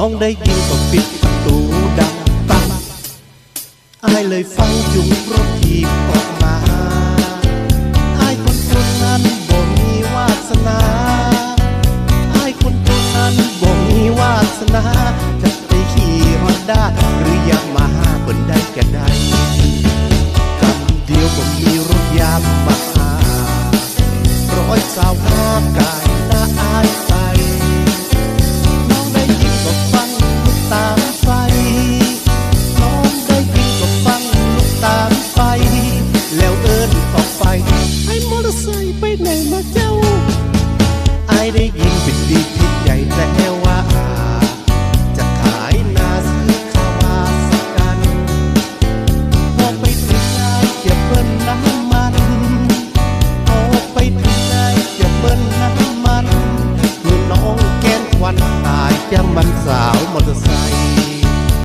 น้องได้ยินก็ปิดประตูดังปังอายเลยฟังจุงรถทีบออกมาอายคนคนนั้นบ่มีวาสนาอายคนคนนั้นบ่มีวาสนา จะไปขี่ฮอนด้าหรือยามาฮ่าเปินได้ก็ได้คำเดียวก็มีรถยามมาหาร้อยสาวหากายหน้าอาย ออกไป ไอ้มอเตอร์ไซค์ไปไหนมาเจ้า ไอ้ได้ยินเป็นดีผิดใจแต่ว่าจะขายนาซื้อข้าวมาสักกันพอไปถึงไอ้จะเบิ้ลน้ำมันพอไปถึงไอ้จะเบิ้ลน้ำมันคือน้องแก้นควันตายจะมันสาวมอเตอร์ไซค์